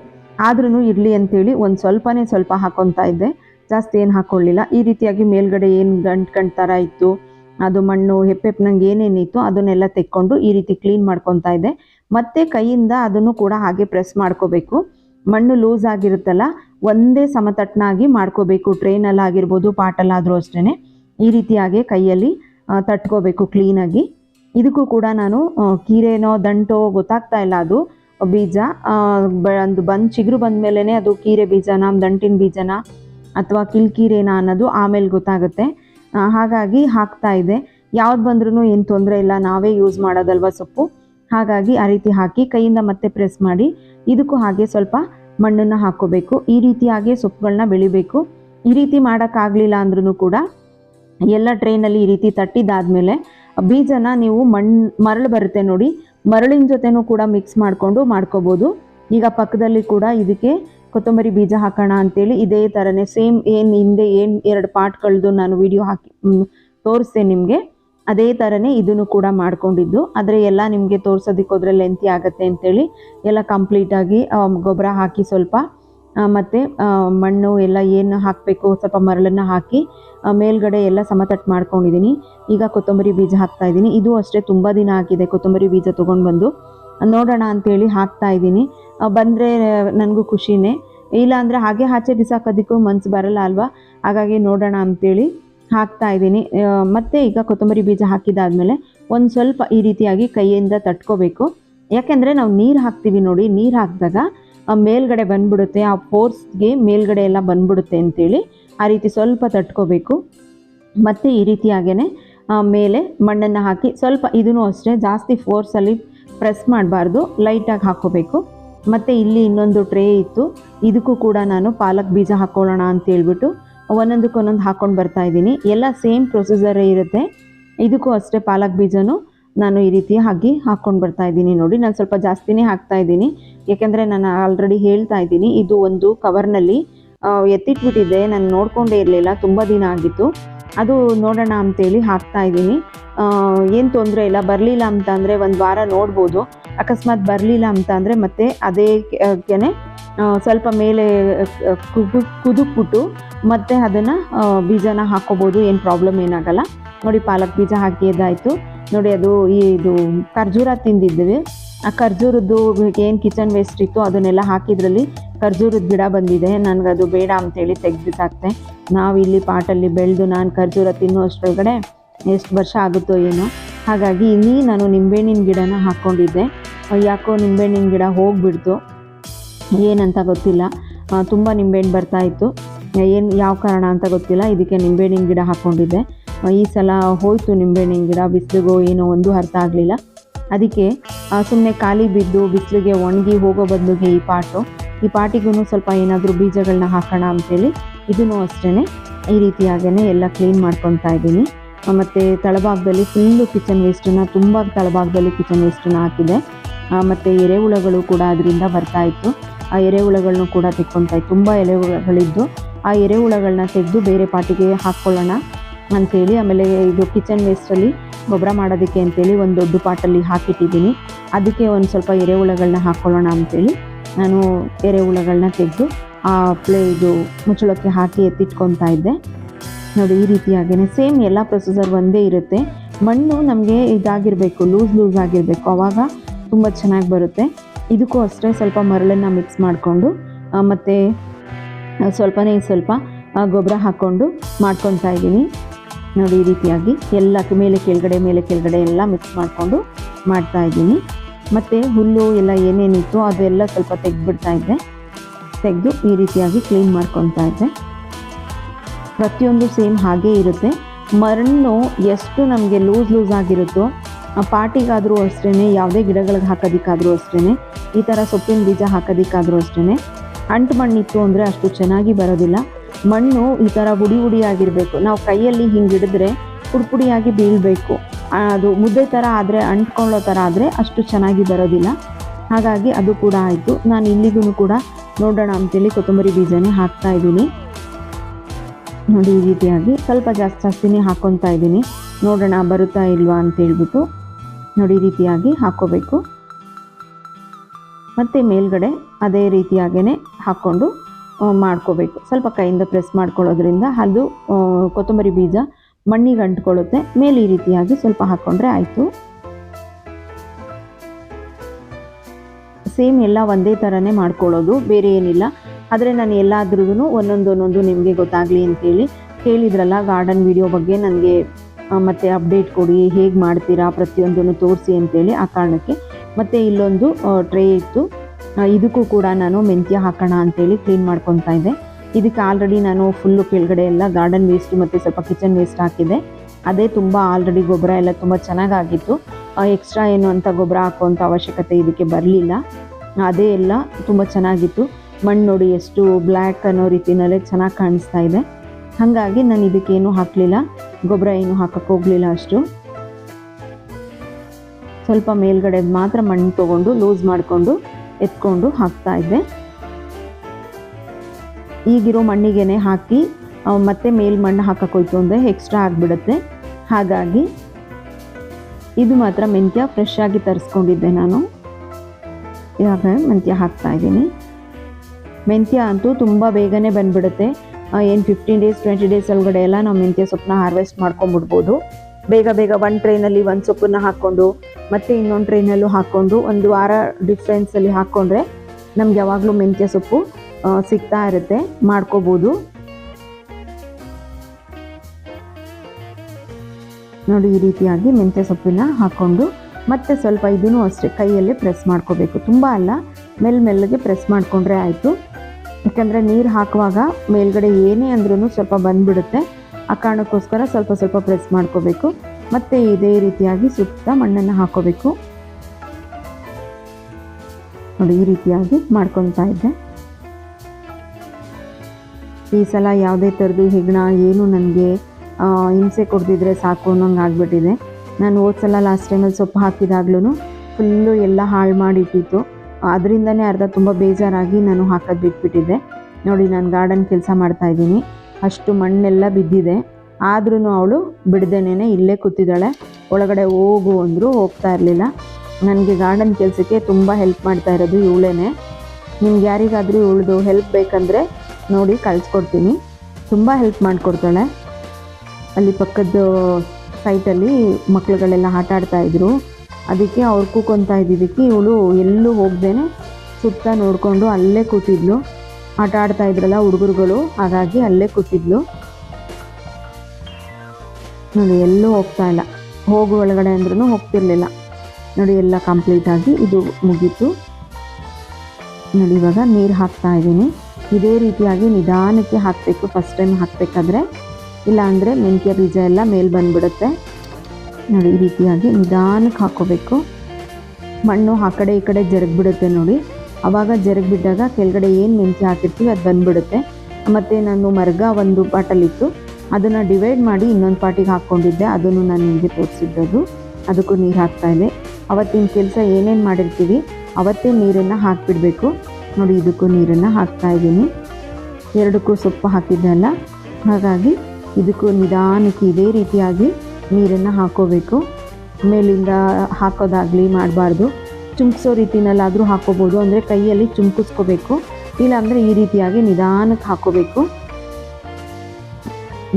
ಆದ್ರೂ ಇರಲಿ ಅಂತೇಳಿ ಒಂದು ಸ್ವಲ್ಪನೇ ಸ್ವಲ್ಪ ಹಾಕೊತಾ ಇದ್ದೆ. ಜಾಸ್ತಿ ಏನು ಹಾಕೊಳ್ಳಿಲ್ಲ. ಈ ರೀತಿಯಾಗಿ ಮೇಲ್ಗಡೆ ಏನು ಗಂಟು ಥರ ಇತ್ತು, ಅದು ಮಣ್ಣು ಹೆಪ್ಪೆಪ್ಪನಂಗೆ ಏನೇನಿತ್ತು ಅದನ್ನೆಲ್ಲ ತೆಕ್ಕೊಂಡು ಈ ರೀತಿ ಕ್ಲೀನ್ ಮಾಡ್ಕೊತಾ ಇದ್ದೆ. ಮತ್ತೆ ಕೈಯಿಂದ ಅದನ್ನು ಕೂಡ ಹಾಗೆ ಪ್ರೆಸ್ ಮಾಡ್ಕೋಬೇಕು. ಮಣ್ಣು ಲೂಸ್ ಆಗಿರುತ್ತಲ್ಲ, ಒಂದೇ ಸಮತಟ್ಟನಾಗಿ ಮಾಡ್ಕೋಬೇಕು. ಟ್ರೈನಲ್ಲಿ ಆಗಿರ್ಬೋದು ಪಾಟಲ್ಲಾದರೂ ಅಷ್ಟೇ ಈ ರೀತಿಯಾಗಿ ಕೈಯಲ್ಲಿ ತಟ್ಕೋಬೇಕು ಕ್ಲೀನಾಗಿ ಇದಕ್ಕೂ ಕೂಡ ನಾನು ಕೀರೆನೋ, ದಂಟೋ, ಗೊತ್ತಾಗ್ತಾ ಇಲ್ಲ ಅದು, ಬೀಜ. ಒಂದು ಬಂದು ಚಿಗುರು ಬಂದ ಮೇಲೇ ಅದು ಕೀರೆ ಬೀಜನ, ದಂಟಿನ ಬೀಜನ, ಅಥವಾ ಕಿಲ್ಕೀರೆನ ಅನ್ನೋದು ಆಮೇಲೆ ಗೊತ್ತಾಗುತ್ತೆ. ಹಾಗಾಗಿ ಹಾಕ್ತಾ ಇದೆ. ಯಾವ್ದು ಬಂದ್ರೂ ಏನು ತೊಂದರೆ ಇಲ್ಲ. ನಾವೇ ಯೂಸ್ ಮಾಡೋದಲ್ವ ಸೊಪ್ಪು. ಹಾಗಾಗಿ ಆ ರೀತಿ ಹಾಕಿ ಕೈಯಿಂದ ಮತ್ತೆ ಪ್ರೆಸ್ ಮಾಡಿ, ಇದಕ್ಕೂ ಹಾಗೆ ಸ್ವಲ್ಪ ಮಣ್ಣನ್ನು ಹಾಕೋಬೇಕು ಈ ರೀತಿಯಾಗಿ ಸೊಪ್ಪುಗಳನ್ನ ಬೆಳಿಬೇಕು. ಈ ರೀತಿ ಮಾಡೋಕ್ಕಾಗಲಿಲ್ಲ ಅಂದ್ರೂ ಕೂಡ ಎಲ್ಲ ಟ್ರೈನಲ್ಲಿ ಈ ರೀತಿ ತಟ್ಟಿದ್ದಾದಮೇಲೆ ಬೀಜನ ನೀವು ಮಣ್ಣು ಮರಳು ಬರುತ್ತೆ ನೋಡಿ, ಮರಳಿನ ಜೊತೆನೂ ಕೂಡ ಮಿಕ್ಸ್ ಮಾಡಿಕೊಂಡು ಮಾಡ್ಕೋಬೋದು. ಈಗ ಪಕ್ಕದಲ್ಲಿ ಕೂಡ ಇದಕ್ಕೆ ಕೊತ್ತಂಬರಿ ಬೀಜ ಹಾಕೋಣ ಅಂತೇಳಿ ಇದೇ ಥರನೇ ಸೇಮ್ ಏನು ಹಿಂದೆ ಏನು ಎರಡು ಪಾರ್ಟ್ಗಳದ್ದು ನಾನು ವಿಡಿಯೋ ಹಾಕಿ ತೋರಿಸ್ತೇನೆ ನಿಮಗೆ. ಅದೇ ಥರನೇ ಇದನ್ನು ಕೂಡ ಮಾಡ್ಕೊಂಡಿದ್ದು. ಆದರೆ ಎಲ್ಲ ನಿಮಗೆ ತೋರಿಸೋದಕ್ಕೆ ಹೋದ್ರೆ ಲೆಂತಿ ಆಗುತ್ತೆ ಅಂತೇಳಿ ಎಲ್ಲ ಕಂಪ್ಲೀಟಾಗಿ ಗೊಬ್ಬರ ಹಾಕಿ ಸ್ವಲ್ಪ ಮತ್ತು ಮಣ್ಣು ಎಲ್ಲ ಏನು ಹಾಕಬೇಕು, ಸ್ವಲ್ಪ ಮರಳನ್ನು ಹಾಕಿ ಮೇಲ್ಗಡೆ ಎಲ್ಲ ಸಮತಟ್ಟು ಮಾಡ್ಕೊಂಡಿದ್ದೀನಿ. ಈಗ ಕೊತ್ತಂಬರಿ ಬೀಜ ಹಾಕ್ತಾ ಇದ್ದೀನಿ. ಇದು ಅಷ್ಟೇ ತುಂಬ ದಿನ ಆಗಿದೆ ಕೊತ್ತಂಬರಿ ಬೀಜ ತೊಗೊಂಡು ಬಂದು ನೋಡೋಣ ಅಂತೇಳಿ ಹಾಕ್ತಾ ಇದ್ದೀನಿ. ಬಂದರೆ, ನನಗೂ ಖುಷಿನೇ. ಇಲ್ಲ ಅಂದರೆ ಹಾಗೆ ಆಚೆ ಬಿಸಾಕೋದಕ್ಕೂ ಮನ್ಸು ಬರಲ್ಲ ಅಲ್ವಾ? ಹಾಗಾಗಿ ನೋಡೋಣ ಅಂತೇಳಿ. ಹಾಕ್ತಾ ಇದ್ದೀನಿ. ಮತ್ತು ಈಗ ಕೊತ್ತಂಬರಿ ಬೀಜ ಹಾಕಿದಾದ್ಮೇಲೆ ಒಂದು ಸ್ವಲ್ಪ ಈ ರೀತಿಯಾಗಿ ಕೈಯಿಂದ ತಟ್ಕೋಬೇಕು. ಯಾಕೆಂದರೆ ನಾವು ನೀರು ಹಾಕ್ತೀವಿ ನೋಡಿ, ನೀರು ಹಾಕಿದಾಗ ಮೇಲ್ಗಡೆ ಬಂದ್ಬಿಡುತ್ತೆ, ಆ ಫೋರ್ಸ್ಗೆ ಮೇಲ್ಗಡೆ ಎಲ್ಲ ಬಂದ್ಬಿಡುತ್ತೆ ಅಂತೇಳಿ ಆ ರೀತಿ ಸ್ವಲ್ಪ ತಟ್ಕೋಬೇಕು. ಮತ್ತು ಈ ರೀತಿಯಾಗೇ ಮೇಲೆ ಮಣ್ಣನ್ನು ಹಾಕಿ ಸ್ವಲ್ಪ ಇದೂ ಅಷ್ಟೇ ಜಾಸ್ತಿ ಫೋರ್ಸಲ್ಲಿ ಪ್ರೆಸ್ ಮಾಡಬಾರ್ದು ಲೈಟಾಗಿ ಹಾಕೋಬೇಕು. ಮತ್ತು ಇಲ್ಲಿ ಇನ್ನೊಂದು ಟ್ರೇ ಇತ್ತು. ಇದಕ್ಕೂ ಕೂಡ ನಾನು ಪಾಲಕ್ ಬೀಜ ಹಾಕ್ಕೊಳ್ಳೋಣ ಅಂತ ಹೇಳ್ಬಿಟ್ಟು ಒಂದೊಂದಕ್ಕೆ ಒಂದೊಂದು ಹಾಕ್ಕೊಂಡು ಬರ್ತಾ ಇದ್ದೀನಿ. ಎಲ್ಲ ಸೇಮ್ ಪ್ರೊಸೀಜರೇ ಇರುತ್ತೆ. ಇದಕ್ಕೂ ಅಷ್ಟೇ ಪಾಲಕ್ ಬೀಜನೂ ನಾನು ಈ ರೀತಿ ಹಾಕಿ ಹಾಕ್ಕೊಂಡು ಬರ್ತಾ ಇದ್ದೀನಿ ನೋಡಿ. ನಾನು ಸ್ವಲ್ಪ ಜಾಸ್ತಿನೇ ಹಾಕ್ತಾ ಇದ್ದೀನಿ. ಯಾಕೆಂದರೆ ನಾನು ಆಲ್ರೆಡಿ ಹೇಳ್ತಾ ಇದ್ದೀನಿ, ಇದು ಒಂದು ಕವರ್ನಲ್ಲಿ ಎತ್ತಿಟ್ಬಿಟ್ಟಿದ್ದೆ ನಾನು ನೋಡ್ಕೊಂಡೇ ಇರಲಿಲ್ಲ. ತುಂಬ ದಿನ ಆಗಿತ್ತು. ಅದು ನೋಡೋಣ ಅಂತೇಳಿ ಹಾಕ್ತಾ ಇದ್ದೀನಿ. ಏನು ತೊಂದರೆ ಇಲ್ಲ. ಬರಲಿಲ್ಲ ಅಂತ ಅಂದರೆ ಒಂದು ವಾರ ನೋಡ್ಬೋದು. ಅಕಸ್ಮಾತ್ ಬರಲಿಲ್ಲ ಅಂತ ಅಂದರೆ ಮತ್ತೆ ಅದೇ ಸ್ವಲ್ಪ ಮೇಲೆ ಕುದು ಕುದುಕ್ಬಿಟ್ಟು ಮತ್ತೆ ಅದನ್ನು ಬೀಜನ ಹಾಕ್ಕೋಬೋದು ಏನು ಪ್ರಾಬ್ಲಮ್ ಏನಾಗಲ್ಲ. ನೋಡಿ ಪಾಲಕ್ ಬೀಜ ಹಾಕಿದ್ದಾಯಿತು ನೋಡಿ ಅದು ಇದು ಖರ್ಜೂರ ತಿಂದಿದ್ವಿ. ಆ ಖರ್ಜೂರದ್ದು ಏನು ಕಿಚನ್ ವೇಸ್ಟ್ ಇತ್ತು ಅದನ್ನೆಲ್ಲ ಹಾಕಿದ್ರಲ್ಲಿ ಖರ್ಜೂರದ ಗಿಡ ಬಂದಿದೆ. ನನಗದು ಬೇಡ ಅಂತೇಳಿ ನಾವು ಇಲ್ಲಿ ಪಾಟಲ್ಲಿ ಬೆಳೆದು ನಾನು ಖರ್ಜೂರ ತಿನ್ನೋ ಅಷ್ಟರೊಳಗಡೆ ಎಷ್ಟು ವರ್ಷ ಆಗುತ್ತೋ ಏನೋ. ಹಾಗಾಗಿ ಇಲ್ಲಿ ನಾನು ನಿಂಬೆಹಣ್ಣಿನ ಗಿಡನ ಹಾಕ್ಕೊಂಡಿದ್ದೆ ಯಾಕೋ ನಿಂಬೆಹಣ್ಣಿನ ಗಿಡ ಹೋಗ್ಬಿಡ್ತು. ಏನಂತ ಗೊತ್ತಿಲ್ಲ. ತುಂಬ ನಿಂಬೆಹಣ್ಣು ಬರ್ತಾ ಇತ್ತು. ಏನು, ಯಾವ ಕಾರಣ ಅಂತ ಗೊತ್ತಿಲ್ಲ. ಇದಕ್ಕೆ ನಿಂಬೆಹಣ್ಣಿನ ಗಿಡ ಹಾಕ್ಕೊಂಡಿದ್ದೆ ಈ ಸಲ ಹೋಯ್ತು ನಿಂಬೆಹಣ್ಣಿನ ಗಿಡ. ಬಿಸಿಲಿಗೋ, ಏನೋ ಒಂದು ಅರ್ಥ ಆಗಲಿಲ್ಲ. ಅದಕ್ಕೆ ಸುಮ್ಮನೆ ಖಾಲಿ ಬಿದ್ದು ಬಿಸಿಲಿಗೆ ಒಣಗಿ ಹೋಗೋ ಬದಲಿಗೆ ಈ ಪಾಟು. ಈ ಪಾಟಿಗೂ ಸ್ವಲ್ಪ ಏನಾದರೂ ಬೀಜಗಳನ್ನ ಹಾಕೋಣ ಅಂತೇಳಿ. ಇದೂ ಅಷ್ಟೇ ಈ ರೀತಿಯಾಗೇ ಎಲ್ಲ ಕ್ಲೀನ್ ಮಾಡ್ಕೊತಾ ಇದ್ದೀನಿ. ಮತ್ತು ತಳಭಾಗದಲ್ಲಿ ಫುಲ್ಲು ಕಿಚನ್ ವೇಸ್ಟನ್ನು ತುಂಬ ತಳಭಾಗದಲ್ಲಿ ಕಿಚನ್ ವೇಸ್ಟನ್ನ ಹಾಕಿದೆ. ಮತ್ತು ಎರೆಹುಳಗಳು ಕೂಡ ಅದರಿಂದ ಬರ್ತಾ ಇತ್ತು. ಆ ಎರೆಹುಳಗಳನ್ನು ಕೂಡ ತೆಕ್ಕೊತಾ ತುಂಬ ಎರೆಹುಳಗಳಿದ್ದು ಆ ಎರೆಹುಳಗಳನ್ನ ತೆಗೆದು ಬೇರೆ ಪಾಟಿಗೆ ಹಾಕ್ಕೊಳ್ಳೋಣ ಅಂಥೇಳಿ ಆಮೇಲೆ ಇದು ಕಿಚನ್ ವೇಸ್ಟಲ್ಲಿ ಗೊಬ್ಬರ ಮಾಡೋದಕ್ಕೆ ಅಂತೇಳಿ ಒಂದು ದೊಡ್ಡ ಪಾಟಲ್ಲಿ ಹಾಕಿಟ್ಟಿದ್ದೀನಿ. ಅದಕ್ಕೆ ಒಂದು ಸ್ವಲ್ಪ ಎರೆಹುಳಗಳನ್ನ ಹಾಕ್ಕೊಳ್ಳೋಣ ಅಂತೇಳಿ ನಾನು ಎರೆಹುಳಗಳನ್ನ ತೆಗೆದು ಆ ಪ್ಲೇ ಇದು ಮುಚ್ಚಳಕ್ಕೆ ಹಾಕಿ ಎತ್ತಿಟ್ಕೊತಾ ಇದ್ದೆ. ನೋಡಿ, ಈ ರೀತಿಯಾಗೇ ಸೇಮ್ ಎಲ್ಲ ಪ್ರೊಸೆಸರ್ ಒಂದೇ ಇರುತ್ತೆ. ಮಣ್ಣು ನಮಗೆ ಇದಾಗಿರಬೇಕು ಲೂಸ್ ಲೂಸ್ ಆಗಿರಬೇಕು. ಆವಾಗ ತುಂಬ ಚೆನ್ನಾಗಿ ಬರುತ್ತೆ. ಇದಕ್ಕೂ ಅಷ್ಟೇ ಸ್ವಲ್ಪ ಮರಳನ್ನು ಮಿಕ್ಸ್ ಮಾಡಿಕೊಂಡು ಮತ್ತು ಸ್ವಲ್ಪನೇ ಸ್ವಲ್ಪ ಗೊಬ್ಬರ ಹಾಕ್ಕೊಂಡು ಮಾಡ್ಕೊತಾ ಇದ್ದೀನಿ. ನೋಡಿ ಈ ರೀತಿಯಾಗಿ ಎಲ್ಲ ಮೇಲೆ ಕೆಳಗಡೆ ಮೇಲೆ ಕೆಳಗಡೆ ಎಲ್ಲ ಮಿಕ್ಸ್ ಮಾಡಿಕೊಂಡು ಮಾಡ್ತಾ ಇದ್ದೀನಿ. ಮತ್ತು ಹುಲ್ಲು ಎಲ್ಲ ಏನೇನಿತ್ತು ಅದೆಲ್ಲ ಸ್ವಲ್ಪ ತೆಗೆದ್ಬಿಡ್ತಾ ಇದ್ದೆ. ತೆಗೆದು ಈ ರೀತಿಯಾಗಿ ಕ್ಲೀನ್ ಮಾಡ್ಕೊತಾ ಇದ್ದೆ. ಪ್ರತಿಯೊಂದು ಸೇಮ್ ಹಾಗೇ ಇರುತ್ತೆ. ಮಣ್ಣು ಎಷ್ಟು ನಮಗೆ ಲೂಸ್ ಲೂಸ್ ಆಗಿರುತ್ತೋ, ಆ ಪಾಟಿಗಾದರೂ ಅಷ್ಟೇ ಯಾವುದೇ ಗಿಡಗಳಿಗೆ ಹಾಕೋದಕ್ಕಾದರೂ ಅಷ್ಟೇ ಈ ಥರ ಸೊಪ್ಪಿನ ಬೀಜ ಹಾಕೋದಕ್ಕಾದರೂ ಅಷ್ಟೇ ಅಂಟು ಮಣ್ಣಿತ್ತು ಅಂದರೆ ಅಷ್ಟು ಚೆನ್ನಾಗಿ ಬರೋದಿಲ್ಲ. ಮಣ್ಣು ಈ ಥರ ಉಡಿ ಉಡಿಯಾಗಿರಬೇಕು ನಾವು ಕೈಯಲ್ಲಿ ಹಿಂಗೆ ಹಿಡಿದ್ರೆ ಪುಡಿ ಪುಡಿಯಾಗಿ ಬೀಳಬೇಕು ಅದು ಮುದ್ದೆ ಥರ ಆದರೆ, ಅಂಟ್ಕೊಳ್ಳೋ ಥರ ಆದರೆ ಅಷ್ಟು ಚೆನ್ನಾಗಿ ಬರೋದಿಲ್ಲ. ಹಾಗಾಗಿ ಅದು ಕೂಡ ಆಯಿತು. ನಾನು ಇಲ್ಲಿಗೂ ಕೂಡ ನೋಡೋಣ ಅಂತೇಳಿ ಕೊತ್ತಂಬರಿ ಬೀಜನೇ ಹಾಕ್ತಾ ಇದ್ದೀನಿ. ನೋಡಿ, ಈ ರೀತಿಯಾಗಿ ಸ್ವಲ್ಪ ಜಾಸ್ತಿ ಜಾಸ್ತಿನೇ ಹಾಕ್ಕೊತಾ ಇದ್ದೀನಿ. ನೋಡೋಣ ಬರುತ್ತಾ ಇಲ್ವಾ ಅಂತ ಹೇಳ್ಬಿಟ್ಟು ನೋಡಿ, ಈ ರೀತಿಯಾಗಿ ಹಾಕ್ಕೋಬೇಕು ಮತ್ತು ಮೇಲ್ಗಡೆ ಅದೇ ರೀತಿಯಾಗೇ ಹಾಕ್ಕೊಂಡು ಮಾಡ್ಕೋಬೇಕು. ಸ್ವಲ್ಪ ಕೈಯಿಂದ ಪ್ರೆಸ್ ಮಾಡ್ಕೊಳ್ಳೋದ್ರಿಂದ ಅದು ಕೊತ್ತಂಬರಿ ಬೀಜ ಮಣ್ಣಿಗೆ ಅಂಟ್ಕೊಳ್ಳುತ್ತೆ. ಮೇಲೆ ಈ ರೀತಿಯಾಗಿ ಸ್ವಲ್ಪ ಹಾಕ್ಕೊಂಡ್ರೆ ಆಯಿತು. ಸೇಮ್ ಎಲ್ಲ ಒಂದೇ ಥರನೇ ಮಾಡ್ಕೊಳ್ಳೋದು, ಬೇರೆ ಏನಿಲ್ಲ. ಆದರೆ ನಾನು ಎಲ್ಲಾದ್ರೂ ಒಂದೊಂದು ಒಂದೊಂದು ನಿಮಗೆ ಗೊತ್ತಾಗಲಿ ಅಂತೇಳಿ ಕೇಳಿದ್ರಲ್ಲ ಗಾರ್ಡನ್ ವಿಡಿಯೋ ಬಗ್ಗೆ ನನಗೆ ಮತ್ತೆ ಅಪ್ಡೇಟ್ ಕೊಡಿ, ಹೇಗೆ ಮಾಡ್ತೀರಾ ಪ್ರತಿಯೊಂದನ್ನು ತೋರಿಸಿ ಅಂತೇಳಿ ಆ ಕಾರಣಕ್ಕೆ. ಮತ್ತು ಇಲ್ಲೊಂದು ಟ್ರೇ ಇತ್ತು. ಇದಕ್ಕೂ ಕೂಡ ನಾನು ಮೆಂತ್ಯ ಹಾಕೋಣ ಅಂತೇಳಿ ಕ್ಲೀನ್ ಮಾಡ್ಕೊತಾ ಇದ್ದೆ. ಇದಕ್ಕೆ ಆಲ್ರೆಡಿ ನಾನು ಫುಲ್ಲು ಕೆಳಗಡೆ ಎಲ್ಲ ಗಾರ್ಡನ್ ವೇಸ್ಟ್ ಮತ್ತು ಸ್ವಲ್ಪ ಕಿಚನ್ ವೇಸ್ಟ್ ಹಾಕಿದೆ ಅದೇ ತುಂಬ ಆಲ್ರೆಡಿ ಗೊಬ್ಬರ ಎಲ್ಲ ತುಂಬ ಚೆನ್ನಾಗಾಗಿತ್ತು. ಎಕ್ಸ್ಟ್ರಾ ಏನು ಅಂತ ಗೊಬ್ಬರ ಹಾಕುವಂಥ ಅವಶ್ಯಕತೆ ಇದಕ್ಕೆ ಬರಲಿಲ್ಲ. ಅದೇ ಎಲ್ಲ ತುಂಬ ಚೆನ್ನಾಗಿತ್ತು. ಮಣ್ಣು ನೋಡಿ ಎಷ್ಟು ಬ್ಲ್ಯಾಕ್ ಅನ್ನೋ ರೀತಿಯಲ್ಲೇ ಚೆನ್ನಾಗಿ ಕಾಣಿಸ್ತಾ ಇದೆ. ಹಾಗಾಗಿ ನಾನು ಇದಕ್ಕೇನು ಹಾಕಲಿಲ್ಲ. ಗೊಬ್ಬರ ಏನು ಹಾಕಕ್ಕೆ ಹೋಗಲಿಲ್ಲ ಅಷ್ಟು. ಸ್ವಲ್ಪ ಮೇಲ್ಗಡೆ ಮಾತ್ರ ಮಣ್ಣು ತೊಗೊಂಡು ಲೂಸ್ ಮಾಡಿಕೊಂಡು ಎತ್ಕೊಂಡು ಹಾಕ್ತಾ ಇದ್ದೆ. ಈಗಿರೋ ಮಣ್ಣಿಗೆನೆ ಹಾಕಿ ಮತ್ತೆ ಮೇಲ್ ಮಣ್ಣು ಹಾಕೋಕ್ಕೋಯ್ತು ಅಂದರೆ ಎಕ್ಸ್ಟ್ರಾ ಆಗಿಬಿಡುತ್ತೆ. ಹಾಗಾಗಿ ಇದು ಮಾತ್ರ ಮೆಂತ್ಯ ಫ್ರೆಶ್ ಆಗಿ ತರಿಸ್ಕೊಂಡಿದ್ದೆ ನಾನು. ಇವಾಗ ಮೆಂತ್ಯ ಹಾಕ್ತಾ ಇದ್ದೀನಿ. ಮೆಂತ್ಯ ಅಂತೂ ತುಂಬ ಬೇಗನೆ ಬಂದ್ಬಿಡುತ್ತೆ. ಏನು ಫಿಫ್ಟೀನ್ ಡೇಸ್ ಟ್ವೆಂಟಿ ಡೇಸ್ ಒಳಗಡೆ ಎಲ್ಲ ನಾವು ಮೆಂತ್ಯ ಸೊಪ್ಪನ್ನ ಹಾರ್ವೆಸ್ಟ್ ಮಾಡ್ಕೊಂಬಿಡ್ಬೋದು ಬೇಗ ಬೇಗ ಒಂದು ಟ್ರೈನಲ್ಲಿ ಒಂದು ಸೊಪ್ಪನ್ನ ಹಾಕ್ಕೊಂಡು, ಮತ್ತೆ ಇನ್ನೊಂದು ಟ್ರೈನಲ್ಲೂ ಹಾಕ್ಕೊಂಡು, ಒಂದು ವಾರ ಡಿಫ್ರೆನ್ಸಲ್ಲಿ ಹಾಕ್ಕೊಂಡ್ರೆ ನಮ್ಗೆ ಯಾವಾಗಲೂ ಮೆಂತ್ಯ ಸೊಪ್ಪು ಸಿಗ್ತಾ ಇರುತ್ತೆ, ಮಾಡ್ಕೋಬೋದು. ನೋಡಿ, ಈ ರೀತಿಯಾಗಿ ಮೆಂತ್ಯ ಸೊಪ್ಪಿನ ಹಾಕ್ಕೊಂಡು, ಮತ್ತೆ ಸ್ವಲ್ಪ ಇದನ್ನು ಅಷ್ಟೇ ಕೈಯಲ್ಲಿ ಪ್ರೆಸ್ ಮಾಡ್ಕೋಬೇಕು. ತುಂಬ ಅಲ್ಲ, ಮೆಲ್ ಮೆಲ್ಲಗೆ ಪ್ರೆಸ್ ಮಾಡಿಕೊಂಡ್ರೆ ಆಯಿತು. ಯಾಕಂದರೆ ನೀರು ಹಾಕುವಾಗ ಮೇಲ್ಗಡೆ ಏನೇ ಅಂದ್ರೂ ಸ್ವಲ್ಪ ಬಂದ್ಬಿಡುತ್ತೆ. ಆ ಕಾರಣಕ್ಕೋಸ್ಕರ ಸ್ವಲ್ಪ ಸ್ವಲ್ಪ ಪ್ರೆಸ್ ಮಾಡ್ಕೋಬೇಕು. ಮತ್ತು ಇದೇ ರೀತಿಯಾಗಿ ಸುತ್ತ ಮಣ್ಣನ್ನು ಹಾಕೋಬೇಕು. ನೋಡಿ, ಈ ರೀತಿಯಾಗಿ ಮಾಡ್ಕೊತಾ ಇದ್ದೆ. ಈ ಸಲ ಯಾವುದೇ ಥರದ್ದು ಹೆಗ್ಣ ಏನು ನನಗೆ ಹಿಂಸೆ ಕೊಡ್ತಿದ್ರೆ ಸಾಕು ಅನ್ನೋಂಗೆ ಆಗಿಬಿಟ್ಟಿದೆ. ನಾನು ಹೋದ ಸಲ ಲಾಸ್ಟ್ ಟೈಮಲ್ಲಿ ಸೊಪ್ಪು ಹಾಕಿದಾಗ್ಲೂ ಫುಲ್ಲು ಎಲ್ಲ ಹಾಳು ಮಾಡಿಟ್ಟಿತ್ತು. ಅದರಿಂದನೇ ಅರ್ಧ ತುಂಬ ಬೇಜಾರಾಗಿ ನಾನು ಹಾಕೋದು ಬಿಟ್ಬಿಟ್ಟಿದ್ದೆ. ನೋಡಿ, ನಾನು ಗಾರ್ಡನ್ ಕೆಲಸ ಮಾಡ್ತಾಯಿದ್ದೀನಿ ಅಷ್ಟು ಮಣ್ಣೆಲ್ಲ ಬಿದ್ದಿದೆ. ಆದ್ರೂ ಅವಳು ಬಿಡ್ದೇನೆ ಇಲ್ಲೇ ಕೂತಿದ್ದಾಳೆ. ಒಳಗಡೆ ಹೋಗು ಅಂದರೂ ಹೋಗ್ತಾ ಇರಲಿಲ್ಲ. ನನಗೆ ಗಾರ್ಡನ್ ಕೆಲಸಕ್ಕೆ ತುಂಬ ಹೆಲ್ಪ್ ಮಾಡ್ತಾ ಇರೋದು ಇವಳೇನೆ. ನಿಮ್ಗೆ ಯಾರಿಗಾದರೂ ಇವಳದು ಹೆಲ್ಪ್ ಬೇಕಂದರೆ ನೋಡಿ ಕಳಿಸ್ಕೊಡ್ತೀನಿ. ತುಂಬ ಹೆಲ್ಪ್ ಮಾಡಿಕೊಡ್ತಾಳೆ. ಅಲ್ಲಿ ಪಕ್ಕದ ಸೈಟಲ್ಲಿ ಮಕ್ಕಳುಗಳೆಲ್ಲ ಆಟ ಆಡ್ತಾ ಇದ್ರು. ಅದಕ್ಕೆ ಅವ್ರು ಕೂಕೊಂತ ಇದ್ದಿದ್ದಕ್ಕೆ ಇವಳು ಎಲ್ಲೂ ಹೋಗ್ದೇನೆ ಸುತ್ತ ನೋಡಿಕೊಂಡು ಅಲ್ಲೇ ಕೂತಿದ್ಲು. ಆಟ ಆಡ್ತಾ ಇದ್ರಲ್ಲ ಹುಡುಗರುಗಳು, ಹಾಗಾಗಿ ಅಲ್ಲೇ ಕೂತಿದ್ಲು. ನೋಡಿ, ಎಲ್ಲೂ ಹೋಗ್ತಾ ಇಲ್ಲ. ಹೋಗು ಒಳಗಡೆ ಅಂದ್ರೂ ಹೋಗ್ತಿರ್ಲಿಲ್ಲ. ನೋಡಿ, ಎಲ್ಲ ಕಂಪ್ಲೀಟ್ ಆಗಿ ಇದು ಮುಗೀತು. ನೋಡಿ, ಇವಾಗ ನೀರು ಹಾಕ್ತಾ ಇದ್ದೀನಿ. ಇದೇ ರೀತಿಯಾಗಿ ನಿಧಾನಕ್ಕೆ ಹಾಕಬೇಕು ಫಸ್ಟ್ ಟೈಮ್ ಹಾಕಬೇಕಾದ್ರೆ. ಇಲ್ಲಾಂದರೆ ಮೆಂತ್ಯ ಬೀಜ ಎಲ್ಲ ಮೇಲೆ ಬಂದುಬಿಡುತ್ತೆ. ನೋಡಿ, ಈ ರೀತಿಯಾಗಿ ನಿಧಾನಕ್ಕೆ ಹಾಕ್ಕೋಬೇಕು. ಮಣ್ಣು ಆ ಕಡೆ ಈ ಕಡೆ ಜರುಗ್ಬಿಡುತ್ತೆ ನೋಡಿ. ಆವಾಗ ಜರುಗ್ಬಿಟ್ಟಾಗ ಕೆಳಗಡೆ ಏನು ಮೆಂತ್ಯ ಹಾಕಿರ್ತೀವಿ ಅದು ಬಂದುಬಿಡುತ್ತೆ. ಮತ್ತು ನಾನು ಮರ್ಗ ಒಂದು ಪಾಟಲ್ಲಿತ್ತು ಅದನ್ನು ಡಿವೈಡ್ ಮಾಡಿ ಇನ್ನೊಂದು ಪಾಟಿಗೆ ಹಾಕ್ಕೊಂಡಿದ್ದೆ. ಅದನ್ನು ನಾನು ನಿಮಗೆ ತೋರಿಸಿದ್ದದು ಅದಕ್ಕೂ ನೀರು ಹಾಕ್ತಾ ಇದೆ ಅವತ್ತಿನ ಕೆಲಸ ಏನೇನು ಮಾಡಿರ್ತೀವಿ, ಅವತ್ತೇ ನೀರನ್ನು ಹಾಕಿಬಿಡಬೇಕು. ನೋಡಿ, ಇದಕ್ಕೂ ನೀರನ್ನು ಹಾಕ್ತಾ ಇದ್ದೀನಿ. ಎರಡಕ್ಕೂ ಸೊಪ್ಪು ಹಾಕಿದ್ದೆ ಅಲ್ಲ. ಹಾಗಾಗಿ ಇದಕ್ಕೂ ನಿಧಾನಕ್ಕೆ ಇದೇ ರೀತಿಯಾಗಿ ನೀರನ್ನು ಹಾಕೋಬೇಕು. ಮೇಲಿಂದ ಹಾಕೋದಾಗಲಿ ಮಾಡಬಾರ್ದು. ಚುಮ್ಕಿಸೋ ರೀತಿನಲ್ಲಾದರೂ ಹಾಕೋಬೋದು. ಅಂದರೆ ಕೈಯಲ್ಲಿ ಚುಮ್ಕಿಸ್ಕೋಬೇಕು. ಇಲ್ಲಾಂದರೆ ಈ ರೀತಿಯಾಗಿ ನಿಧಾನಕ್ಕೆ ಹಾಕೋಬೇಕು.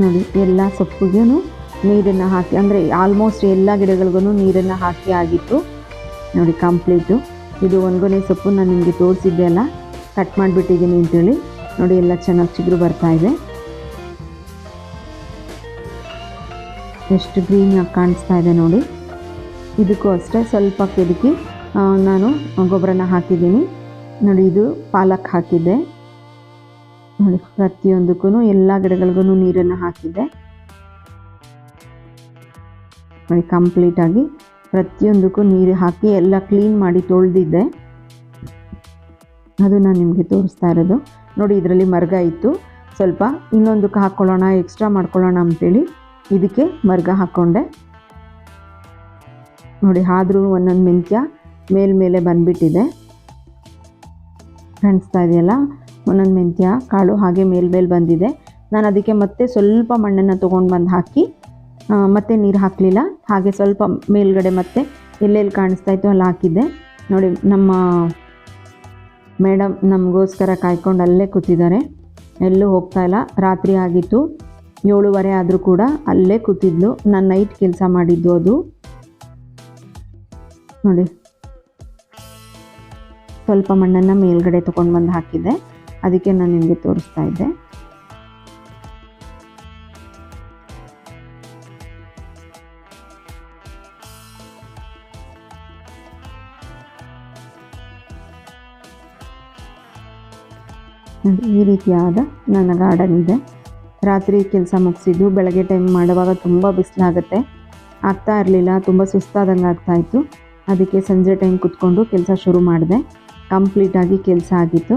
ನೋಡಿ, ಎಲ್ಲ ಸೊಪ್ಪಿಗೂ ನೀರನ್ನು ಹಾಕಿ, ಅಂದರೆ ಆಲ್ಮೋಸ್ಟ್ ಎಲ್ಲ ಗಿಡಗಳಿಗೂ ನೀರನ್ನು ಹಾಕಿ ಆಗಿತ್ತು. ನೋಡಿ ಕಂಪ್ಲೀಟು ಇದು ಒಣಗೊನೆ ಸೊಪ್ಪು ನಾನು ನಿಮಗೆ ತೋರಿಸಿದ್ದೆ ಅಲ್ಲ. ಕಟ್ ಮಾಡಿಬಿಟ್ಟಿದ್ದೀನಿ ಅಂತೇಳಿ. ನೋಡಿ, ಎಲ್ಲ ಚೆನ್ನಾಗಿ ಚಿಗುರು ಬರ್ತಾ ಇದೆ. ಎಷ್ಟು ಗ್ರೀನಾಗಿ ಕಾಣಿಸ್ತಾ ಇದೆ ನೋಡಿ. ಇದಕ್ಕೂ ಅಷ್ಟೇ ಸ್ವಲ್ಪ ಕೆದಕಿ ನಾನು ಗೊಬ್ಬರನ ಹಾಕಿದ್ದೀನಿ. ನೋಡಿ, ಇದು ಪಾಲಕ್ ಹಾಕಿದ್ದೆ. ನೋಡಿ ಪ್ರತಿಯೊಂದಕ್ಕೂ ಎಲ್ಲ ಗಿಡಗಳಿಗೂ ನೀರನ್ನು ಹಾಕಿದ್ದೆ. ನೋಡಿ ಕಂಪ್ಲೀಟಾಗಿ ಪ್ರತಿಯೊಂದಕ್ಕೂ ನೀರು ಹಾಕಿ ಎಲ್ಲ ಕ್ಲೀನ್ ಮಾಡಿ ತೊಳೆದಿದ್ದೆ. ಅದು ನಾನು ನಿಮಗೆ ತೋರಿಸ್ತಾ ಇರೋದು. ನೋಡಿ, ಇದರಲ್ಲಿ ಮರ್ಗ ಇತ್ತು. ಸ್ವಲ್ಪ ಇನ್ನೊಂದಕ್ಕೆ ಹಾಕ್ಕೊಳ್ಳೋಣ ಎಕ್ಸ್ಟ್ರಾ ಮಾಡ್ಕೊಳ್ಳೋಣ ಅಂತೇಳಿ ಇದಕ್ಕೆ ಮರ್ಗ ಹಾಕ್ಕೊಂಡೆ ನೋಡಿ ಆದರೂ ಒಂದೊಂದು ಮೆಂತ್ಯ ಮೇಲ್ಮೇಲೆ ಬಂದುಬಿಟ್ಟಿದೆ. ಕಾಣಿಸ್ತಾ ಇದೆಯಲ್ಲ? ಒಂದೊಂದು ಮೆಂತ್ಯ, ಕಾಳು ಹಾಗೆ ಮೇಲ್ಮೇಲೆ ಬಂದಿದೆ. ನಾನು ಅದಕ್ಕೆ ಮತ್ತೆ ಸ್ವಲ್ಪ ಮಣ್ಣನ್ನು ತೊಗೊಂಡು ಬಂದು ಹಾಕಿ ಮತ್ತೆ ನೀರು ಹಾಕಲಿಲ್ಲ. ಹಾಗೆ ಸ್ವಲ್ಪ ಮೇಲ್ಗಡೆ ಮತ್ತೆ ಎಲ್ಲೆಲ್ಲಿ ಕಾಣಿಸ್ತಾ ಇತ್ತು ಅಲ್ಲಿ ಹಾಕಿದ್ದೆ. ನೋಡಿ, ನಮ್ಮ ಮೇಡಮ್ ನಮಗೋಸ್ಕರ ಕಾಯ್ಕೊಂಡು ಅಲ್ಲೇ ಕೂತಿದ್ದಾರೆ. ಎಲ್ಲೂ ಹೋಗ್ತಾ ಇಲ್ಲ. ರಾತ್ರಿ ಆಗಿತ್ತು. ಏಳುವರೆ ಆದರೂ ಕೂಡ ಅಲ್ಲೇ ಕೂತಿದ್ಲು. ನಾನು ನೈಟ್ ಕೆಲಸ ಮಾಡಿದ್ದು ಅದು. ನೋಡಿ. ಸ್ವಲ್ಪ ಮಣ್ಣನ್ನು ಮೇಲ್ಗಡೆ ತೊಗೊಂಡು ಬಂದು ಹಾಕಿದ್ದೆ. ಅದಕ್ಕೆ ನಾನು ನಿಮಗೆ ತೋರಿಸ್ತಾ ಇದ್ದೆ. ಈ ರೀತಿಯಾದ ನನ್ನ ಗಾರ್ಡನ್ ಇದೆ. ರಾತ್ರಿ ಕೆಲಸ ಮುಗಿಸಿದ್ದು ಬೆಳಗ್ಗೆ ಟೈಮ್ ಮಾಡುವಾಗ ತುಂಬ ಬಿಸಿಲಾಗುತ್ತೆ. ಆಗ್ತಾ ಇರಲಿಲ್ಲ, ತುಂಬ ಸುಸ್ತಾದಂಗೆ ಆಗ್ತಾಯಿತ್ತು ಅದಕ್ಕೆ ಸಂಜೆ ಟೈಮ್ ಕುತ್ಕೊಂಡು ಕೆಲಸ ಶುರು ಮಾಡಿದೆ. ಕಂಪ್ಲೀಟಾಗಿ ಕೆಲಸ ಆಗಿತ್ತು.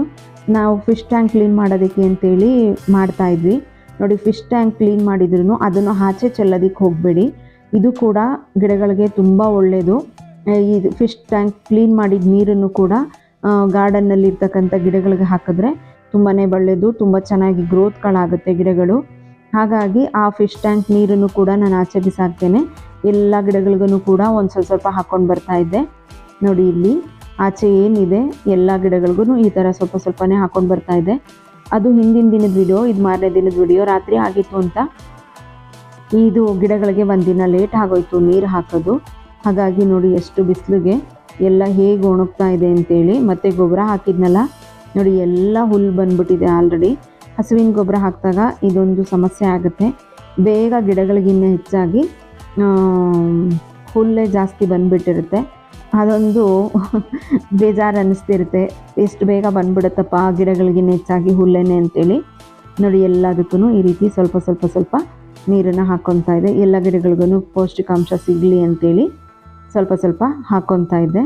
ನಾವು ಫಿಶ್ ಟ್ಯಾಂಕ್ ಕ್ಲೀನ್ ಮಾಡೋದಕ್ಕೆ ಅಂತೇಳಿ ಮಾಡ್ತಾ ಇದ್ವಿ. ನೋಡಿ ಫಿಶ್ ಟ್ಯಾಂಕ್ ಕ್ಲೀನ್ ಮಾಡಿದ್ರು ಅದನ್ನು ಆಚೆ ಚೆಲ್ಲೋದಕ್ಕೆ ಹೋಗಬೇಡಿ. ಇದು ಕೂಡ ಗಿಡಗಳಿಗೆ ತುಂಬ ಒಳ್ಳೆಯದು ಇದು ಫಿಶ್ ಟ್ಯಾಂಕ್ ಕ್ಲೀನ್ ಮಾಡಿದ ನೀರನ್ನು ಕೂಡ ಗಾರ್ಡನ್ನಲ್ಲಿ ಇರ್ತಕ್ಕಂಥ ಗಿಡಗಳಿಗೆ ಹಾಕಿದ್ರೆ ತುಂಬಾ ಒಳ್ಳೆಯದು ತುಂಬ ಚೆನ್ನಾಗಿ ಗ್ರೋತ್ಗಳಾಗುತ್ತೆ ಗಿಡಗಳು. ಹಾಗಾಗಿ ಆ ಫಿಶ್ ಟ್ಯಾಂಕ್ ನೀರನ್ನು ಕೂಡ ನಾನು ಆಚೆ ಬಿಸಾಕ್ತೇನೆ. ಎಲ್ಲ ಗಿಡಗಳಿಗೂ ಕೂಡ ಒಂದು ಸ್ವಲ್ಪ ಸ್ವಲ್ಪ ಹಾಕ್ಕೊಂಡು ಬರ್ತಾ ಇದ್ದೆ. ನೋಡಿ ಇಲ್ಲಿ. ಆಚೆ ಏನಿದೆ ಎಲ್ಲ ಗಿಡಗಳಿಗೂ ಈ ಥರ ಸ್ವಲ್ಪ ಸ್ವಲ್ಪನೇ ಹಾಕೊಂಡು ಬರ್ತಾ ಇದೆ. ಅದು ಹಿಂದಿನ ದಿನದ ವಿಡಿಯೋ ಇದು ಮಾರನೇ ದಿನದ ವಿಡಿಯೋ ರಾತ್ರಿ ಆಗಿತ್ತು ಅಂತ. ಇದು ಗಿಡಗಳಿಗೆ ಒಂದಿನ ಲೇಟ್ ಆಗೋಯ್ತು ನೀರು ಹಾಕೋದು. ಹಾಗಾಗಿ ನೋಡಿ ಎಷ್ಟು ಬಿಸಿಲಿಗೆ ಎಲ್ಲ ಹೇಗೆ ಒಣಗ್ತಾ ಇದೆ ಅಂತೇಳಿ ಮತ್ತು ಗೊಬ್ಬರ ಹಾಕಿದ್ನಲ್ಲ. ನೋಡಿ ಎಲ್ಲ ಹುಲ್ಲು ಬಂದ್ಬಿಟ್ಟಿದೆ ಆಲ್ರೆಡಿ ಹಸುವಿನ ಗೊಬ್ಬರ ಹಾಕಿದಾಗ ಇದೊಂದು ಸಮಸ್ಯೆ ಆಗುತ್ತೆ. ಬೇಗ ಗಿಡಗಳಿಗಿನ್ನ ಹೆಚ್ಚಾಗಿ ಹುಲ್ಲೇ ಜಾಸ್ತಿ ಬಂದ್ಬಿಟ್ಟಿರುತ್ತೆ. ಅದೊಂದು ಬೇಜಾರು ಅನ್ನಿಸ್ತಿರುತ್ತೆ ಎಷ್ಟು ಬೇಗ ಬಂದ್ಬಿಡುತ್ತಪ್ಪ ಗಿಡಗಳಿಗಿನ್ನ ಹೆಚ್ಚಾಗಿ ಹುಲ್ಲೇನೆ ಅಂತೇಳಿ. ನೋಡಿ ಎಲ್ಲದಕ್ಕೂ ಈ ರೀತಿ ಸ್ವಲ್ಪ ಸ್ವಲ್ಪ ಸ್ವಲ್ಪ ನೀರನ್ನು ಹಾಕ್ಕೊತಾ ಇದೆ. ಎಲ್ಲ ಗಿಡಗಳಿಗೂ ಪೌಷ್ಟಿಕಾಂಶ ಸಿಗಲಿ ಅಂತೇಳಿ ಸ್ವಲ್ಪ ಸ್ವಲ್ಪ ಹಾಕ್ಕೊತಾ ಇದ್ದೆ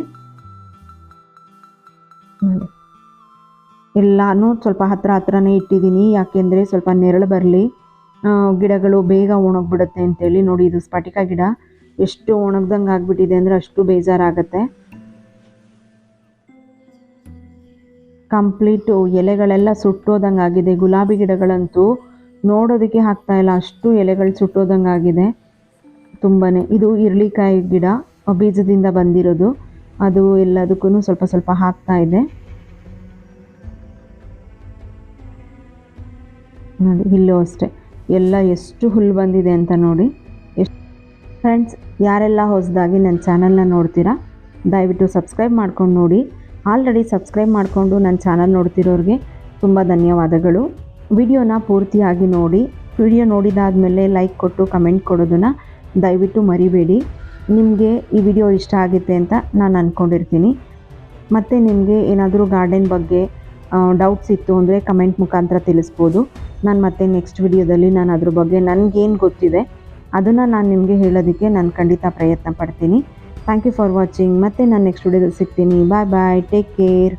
ಎಲ್ಲಾನು ಸ್ವಲ್ಪ ಹತ್ರ ಹತ್ರನೇ ಇಟ್ಟಿದ್ದೀನಿ. ಯಾಕೆಂದರೆ ಸ್ವಲ್ಪ ನೆರಳು ಬರಲಿ. ಗಿಡಗಳು ಬೇಗ ಒಣಗಿಬಿಡುತ್ತೆ ಅಂತೇಳಿ. ನೋಡಿ, ಇದು ಸ್ಫಟಿಕ ಗಿಡ. ಎಷ್ಟು ಒಣಗ್ದಂಗೆ ಆಗಿಬಿಟ್ಟಿದೆ ಅಂದರೆ ಅಷ್ಟು ಬೇಜಾರಾಗತ್ತೆ. ಕಂಪ್ಲೀಟು ಎಲೆಗಳೆಲ್ಲ ಸುಟ್ಟೋದಂಗೆ ಆಗಿದೆ. ಗುಲಾಬಿ ಗಿಡಗಳಂತೂ ನೋಡೋದಕ್ಕೆ ಆಗ್ತಾ ಇಲ್ಲ. ಅಷ್ಟು ಎಲೆಗಳು ಸುಟ್ಟೋದಂಗೆ ಆಗಿದೆ. ತುಂಬಾ ಇದು ಇರ್ಲಿಕಾಯಿ ಗಿಡ, ಬೀಜದಿಂದ ಬಂದಿರೋದು. ಅದು ಎಲ್ಲದಕ್ಕೂ ಸ್ವಲ್ಪ ಸ್ವಲ್ಪ ಹಾಕ್ತಾ ಇದೆ. ನೋಡಿ, ಇಲ್ಲೂ ಅಷ್ಟೆ. ಎಲ್ಲ ಎಷ್ಟು ಹುಲ್ಲು ಬಂದಿದೆ ಅಂತ ನೋಡಿ. ಫ್ರೆಂಡ್ಸ್ ಯಾರೆಲ್ಲ ಹೊಸದಾಗಿ ನನ್ನ ಚಾನಲ್ನ ನೋಡ್ತೀರಾ, ದಯವಿಟ್ಟು ಸಬ್ಸ್ಕ್ರೈಬ್ ಮಾಡ್ಕೊಂಡು ನೋಡಿ. ಆಲ್ರೆಡಿ ಸಬ್ಸ್ಕ್ರೈಬ್ ಮಾಡಿಕೊಂಡು ನನ್ನ ಚಾನಲ್ ನೋಡ್ತಿರೋರಿಗೆ ತುಂಬ ಧನ್ಯವಾದಗಳು. ವಿಡಿಯೋನ ಪೂರ್ತಿಯಾಗಿ ನೋಡಿ. ವಿಡಿಯೋ ನೋಡಿದಾದಮೇಲೆ ಲೈಕ್ ಕೊಟ್ಟು ಕಮೆಂಟ್ ಕೊಡೋದನ್ನು ದಯವಿಟ್ಟು ಮರಿಬೇಡಿ. ನಿಮಗೆ ಈ ವಿಡಿಯೋ ಇಷ್ಟ ಆಗುತ್ತೆ ಅಂತ ನಾನು ಅಂದ್ಕೊಂಡಿರ್ತೀನಿ ಮತ್ತು ನಿಮಗೆ ಏನಾದರೂ ಗಾರ್ಡನ್ ಬಗ್ಗೆ ಡೌಟ್ಸ್ ಇತ್ತು ಅಂದರೆ ಕಮೆಂಟ್ ಮುಖಾಂತರ ತಿಳಿಸ್ಬೋದು. ನಾನು ಮತ್ತೆ ನೆಕ್ಸ್ಟ್ ವಿಡಿಯೋದಲ್ಲಿ ನಾನು ಅದ್ರ ಬಗ್ಗೆ ನನಗೇನು ಗೊತ್ತಿದೆ ಅದನ್ನು ನಾನು ನಿಮಗೆ ಹೇಳೋದಕ್ಕೆ ನಾನು ಖಂಡಿತ ಪ್ರಯತ್ನ ಪಡ್ತೀನಿ. ಥ್ಯಾಂಕ್ ಯು ಫಾರ್ ವಾಚಿಂಗ್ ಮತ್ತೆ ನಾನು ನೆಕ್ಸ್ಟ್ ವಿಡಿಯೋದಲ್ಲಿ ಸಿಗ್ತೀನಿ. ಬಾಯ್ ಬಾಯ್ ಟೇಕ್ ಕೇರ್